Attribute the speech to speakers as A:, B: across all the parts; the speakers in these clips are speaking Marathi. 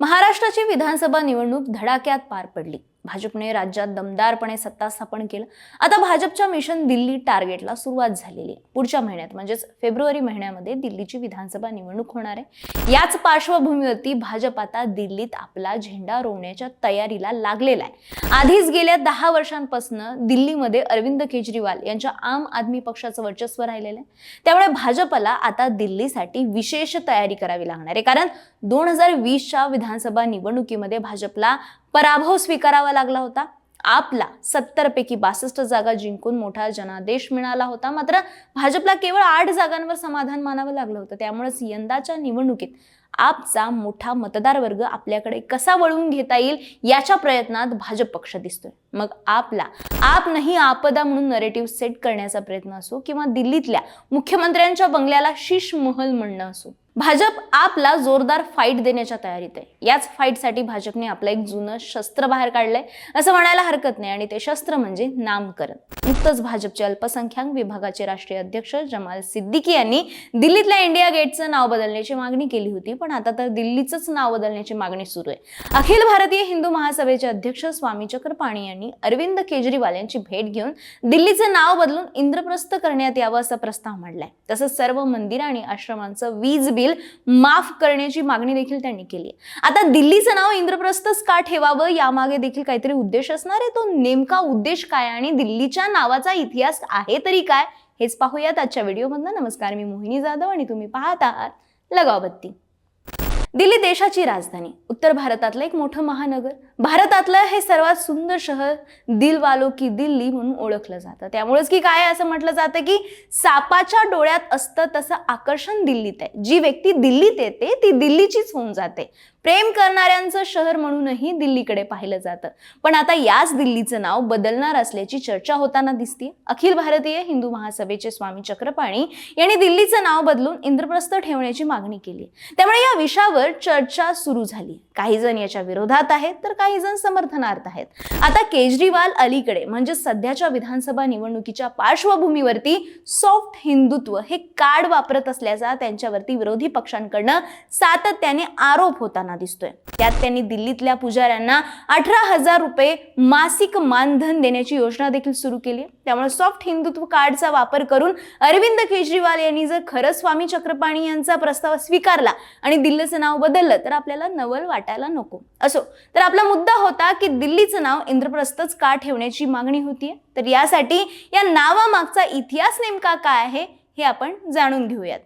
A: महाराष्ट्राची विधानसभा निवडणूक धडाक्यात पार पडली. भाजपने राज्यात दमदारपणे सत्ता स्थापन केलं. आता भाजपच्या मिशन दिल्ली टार्गेटला सुरुवात झालेली आहे. पुढच्या महिन्यात म्हणजेच फेब्रुवारी महिन्यामध्ये दिल्लीची विधानसभा निवडणूक होणार आहे. याच पार्श्वभूमीवरती भाजप आता दिल्लीत आपला झेंडा रोवण्याच्या तयारीला लागलेला आहे. आधीच गेल्या दहा वर्षांपासून दिल्लीमध्ये अरविंद केजरीवाल यांच्या आम आदमी पक्षाचं वर्चस्व राहिलेलं आहे. त्यामुळे भाजपला आता दिल्लीसाठी विशेष तयारी करावी लागणार आहे. कारण दोन हजार वीसच्या विधानसभा निवडणुकीमध्ये भाजपला पराभव स्वीकारावा लागला होता. आपला सत्तर पैकी बासष्ट जागा जिंकून मोठा जनादेश मिळाला होता. मात्र भाजपला केवळ आठ जागांवर समाधान मानावं लागलं होतं. त्यामुळेच यंदाच्या निवडणुकीत आपचा मोठा मतदार वर्ग आपल्याकडे कसा वळवून घेता येईल याच्या प्रयत्नात भाजप पक्ष दिसतोय. मग आपला आप नाही आपदा म्हणून नरेटिव्ह सेट करण्याचा प्रयत्न असो किंवा दिल्लीतल्या मुख्यमंत्र्यांच्या बंगल्याला शीश महल म्हणणं असो भाजप आपला जोरदार फाईट देण्याच्या तयारीत आहे. याच फाईटसाठी भाजपने आपलं एक जुनं शस्त्र बाहेर काढलंय. असं म्हणायला हरकत नाही आणि ते शस्त्र म्हणजे नामकरण. नुकतंच भाजपचे अल्पसंख्याक विभागाचे राष्ट्रीय अध्यक्ष जमाल सिद्दीकी यांनी दिल्लीतल्या इंडिया गेटचं नाव बदलण्याची मागणी केली होती पण आता तर दिल्लीचंच नाव बदलण्याची मागणी सुरू आहे. अखिल भारतीय हिंदू महासभेचे अध्यक्ष स्वामी चक्रपाणी यांनी अरविंद केजरीवाल यांची भेट घेऊन दिल्लीचं नाव बदलून इंद्रप्रस्थ करण्यात यावं असा प्रस्ताव मांडलाय. तसंच सर्व मंदिर आणि आश्रमांचं वीज बिल माफ करण्याची मागणी देखील त्यांनी केली आता दिल्लीचं नाव इंद्रप्रस्थच का ठेवावं यामागे देखील काहीतरी उद्देश असणार आहे? तो नेमका उद्देश काय आणि दिल्लीच्या नावाचा इतिहास आहे तरी काय? हेच पाहूयात आजच्या व्हिडिओमधनं नमस्कार मी मोहिनी जाधव आणि तुम्ही पाहत आहात लगावबत्ती. दिल्ली देशाची राजधानी उत्तर भारतातलं एक मोठं महानगर. भारतातलं हे सर्वात सुंदर शहर दिलवालो की दिल्ली म्हणून ओळखलं जातं. त्यामुळेच की काय असं म्हटलं जातं की सापाच्या डोळ्यात असतं तसं आकर्षण दिल्लीत आहे. जी व्यक्ती दिल्लीत येते ती दिल्लीचीच होऊन जाते. प्रेम करणाऱ्यांचं शहर म्हणूनही दिल्लीकडे पाहिलं जातं. पण आता याच दिल्लीचं नाव बदलणार असल्याची चर्चा होताना दिसते अखिल भारतीय हिंदू महासभेचे स्वामी चक्रपाणी यांनी दिल्लीचं नाव बदलून इंद्रप्रस्थ ठेवण्याची मागणी केली त्यामुळे या विषयावर चर्चा सुरू झाली काही जण याच्या विरोधात आहेत तर काही जण समर्थनार्थ आहेत. आता केजरीवाल अलीकडे म्हणजे सध्याच्या विधानसभा निवडणुकीच्या पार्श्वभूमीवरती सॉफ्ट हिंदुत्व हे कार्ड वापरत असल्याचा त्यांच्यावरती विरोधी पक्षांकडनं सातत्याने आरोप होताना दिसतोय. त्यात त्यांनी दिल्लीतल्या पुजाऱ्यांना अठरा हजार रुपये मासिक मानधन देण्याची योजना देखील सुरू केली आहे. त्यामुळे सॉफ्ट हिंदुत्व कार्डचा वापर करून अरविंद केजरीवाल यांनी जर खरं स्वामी चक्रपाणी यांचा प्रस्ताव स्वीकारला आणि दिल्लीचं नाव बदललं तर आपल्याला नवल वाटायला नको. असो तर आपला मुद्दा होता की दिल्लीचं नाव इंद्रप्रस्थच का ठेवण्याची मागणी होतीये तर यासाठी या नावामागचा इतिहास नेमका काय आहे हे आपण जाणून घेऊयात.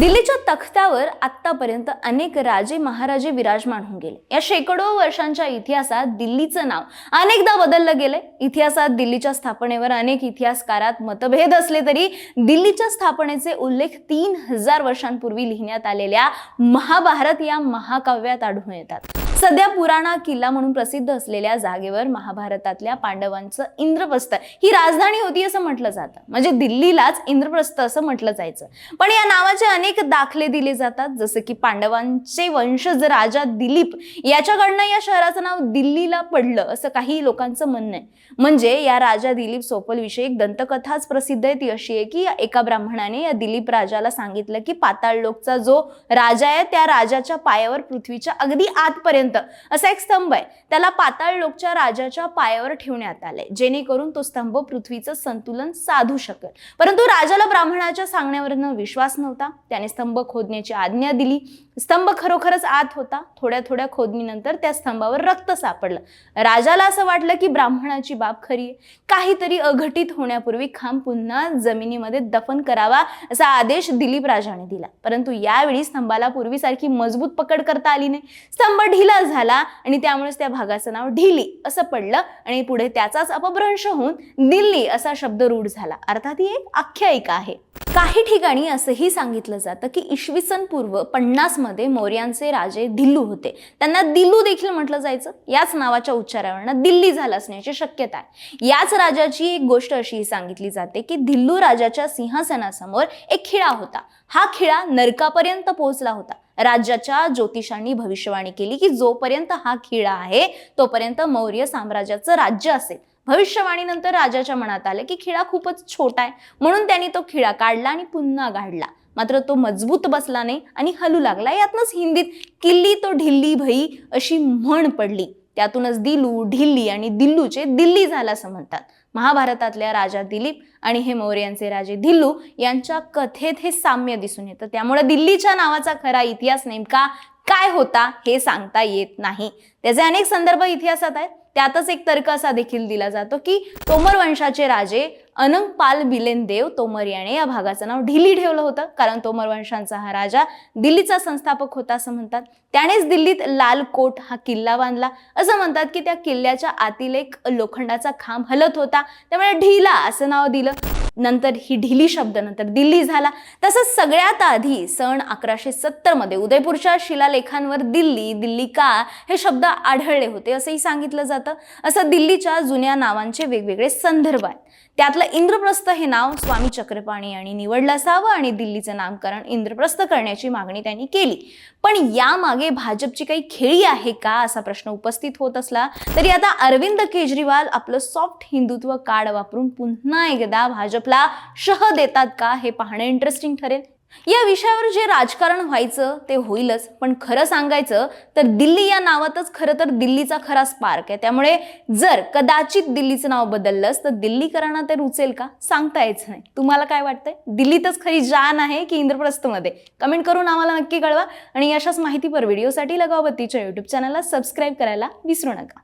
A: दिल्लीच्या तख्तावर आत्तापर्यंत अनेक राजे महाराजे विराजमान होऊन गेले. या शेकडो वर्षांच्या इतिहासात दिल्लीचं नाव अनेकदा बदललं गेलंय. इतिहासात दिल्लीच्या स्थापनेवर अनेक इतिहासकारात मतभेद असले तरी दिल्लीच्या स्थापनेचे उल्लेख तीन हजार वर्षांपूर्वी लिहिण्यात आलेल्या महाभारत या महाकाव्यात आढळून येतात. सध्या पुराणा किल्ला म्हणून प्रसिद्ध असलेल्या जागेवर महाभारतातल्या पांडवांचं इंद्रप्रस्थ. ही राजधानी होती असं म्हटलं जातं. म्हणजे दिल्लीलाच इंद्रप्रस्थ असं म्हटलं जायचं. पण या नावाचे अनेक दाखले दिले जातात. जसं की पांडवांचे वंशज राजा दिलीप याच्याकडनं या शहराचं नाव दिल्लीला पडलं असं काही लोकांचं म्हणणं आहे. म्हणजे या राजा दिलीप सोपल विषयी एक दंतकथाच प्रसिद्ध आहे ती अशी आहे की एका ब्राह्मणाने या दिलीप राजाला सांगितलं की पाताळ लोकचा जो राजा आहे त्या राजाच्या पायावर पृथ्वीच्या अगदी आतपर्यंत पर्यंत असा एक स्तंभ आहे. त्याला पाताळ लोकच्या राजाच्या पायावर ठेवण्यात आलंय. जेणेकरून तो स्तंभ पृथ्वीचं संतुलन साधू शकेल. परंतु राजाला ब्राह्मणाच्या सांगण्यावरनं विश्वास नव्हता. त्याने स्तंभ खोदण्याची आज्ञा दिली. स्तंभ खरोखरच आत होता. थोड्या थोड्या खोदणीनंतर त्या स्तंभावर रक्त सापडलं. राजाला असं वाटलं की ब्राह्मणाची बाब खरी आहे. काहीतरी अघटित होण्यापूर्वी खांब पुन्हा जमिनीमध्ये दफन करावा असा आदेश दिलीप राजाने दिला. परंतु यावेळी स्तंभाला पूर्वीसारखी मजबूत पकड करता आली नाही. स्तंभ ढिला झाला आणि त्यामुळेच त्या भागाचं नाव ढिली असं पडलं आणि पुढे त्याचाच अपभ्रंश होऊन दिल्ली असा शब्द रूढ झाला. अर्थात ही एक आख्यायिका आहे. काही ठिकाणी असंही सांगितलं जातं की इसवी सन पूर्व पन्नासमध्ये मौर्यांचे राजे दिल्लू होते. त्यांना दिल्लू देखील म्हटलं जायचं. याच नावाच्या उच्चारावरनं दिल्ली झालं असण्याची शक्यता आहे. याच राजाची एक गोष्ट अशी सांगितली जाते की दिल्लू राजाच्या सिंहासनासमोर एक खिळा होता. हा खिळा नरकापर्यंत पोहोचला होता. राज्याच्या ज्योतिषांनी भविष्यवाणी केली की जोपर्यंत हा खिळा आहे तोपर्यंत मौर्य साम्राज्याचं राज्य असेल. भविष्यवाणीनंतर राजाच्या मनात आलं की खिळा खूपच छोटा आहे. म्हणून त्यांनी तो खिळा काढला आणि पुन्हा गाडला. मात्र तो मजबूत बसला नाही आणि हलू लागला. यातनंच हिंदीत किल्ली तो ढिल्ली भई अशी म्हण पडली. त्यातूनच दिलू ढिल्ली आणि दिल्लूचे दिल्ली झाला असं म्हणतात. महाभारतातल्या राजा दिलीप आणि हे मौर्यांचे राजे दिल्लू यांच्या कथेत हे साम्य दिसून येतं. त्यामुळे दिल्लीच्या नावाचा खरा इतिहास नेमका काय होता हे सांगता येत नाही. त्याचे अनेक संदर्भ इतिहासात आहेत. त्यातच एक तर्क असा देखील दिला जातो की तोमर वंशाचे राजे अनंग पाल बिलेन देव तोमर याने या भागाचं नाव ढिल्ली ठेवलं होतं. कारण तोमर वंशांचा हा राजा दिल्लीचा संस्थापक होता असं म्हणतात. त्यानेच दिल्लीत लाल कोट हा किल्ला बांधला. असं म्हणतात की त्या किल्ल्याच्या आतील एक लोखंडाचा खांब हलत होता. त्यामुळे ढिला असं नाव दिलं. नंतर ही ढिली शब्द नंतर दिल्ली झाला. तसंच सगळ्यात आधी सन अकराशे सत्तरमध्ये उदयपूरच्या शिलालेखांवर दिल्ली दिल्ली का हे शब्द आढळले होते असंही सांगितलं जातं. असं दिल्लीच्या जुन्या नावांचे वेगवेगळे संदर्भ आहेत. त्यातलं इंद्रप्रस्थ हे नाव स्वामी चक्रपाणी यांनी निवडलं असावं आणि दिल्लीचं नामकरण इंद्रप्रस्थ करण्याची मागणी त्यांनी केली. पण यामागे भाजपची काही खेळी आहे का असा प्रश्न उपस्थित होत असला तरी आता अरविंद केजरीवाल आपलं सॉफ्ट हिंदुत्व कार्ड वापरून पुन्हा एकदा भाजप भाजपला शह देतात का हे पाहणं इंटरेस्टिंग ठरेल. या विषयावर जे राजकारण व्हायचं ते होईलच पण खरं सांगायचं तर दिल्ली या नावातच खरं तर दिल्लीचा खरा स्पार्क आहे. त्यामुळे जर कदाचित दिल्लीचं नाव बदललंच तर दिल्लीकरांना ते रुचेल का? सांगता यायचं नाही. तुम्हाला काय वाटतंय? दिल्लीतच खरी जान आहे की इंद्रप्रस्थमध्ये? कमेंट करून आम्हाला नक्की कळवा. आणि अशाच माहितीपर व्हिडिओसाठी लगावतीच्या युट्यूब चॅनलला सबस्क्राईब करायला विसरू नका.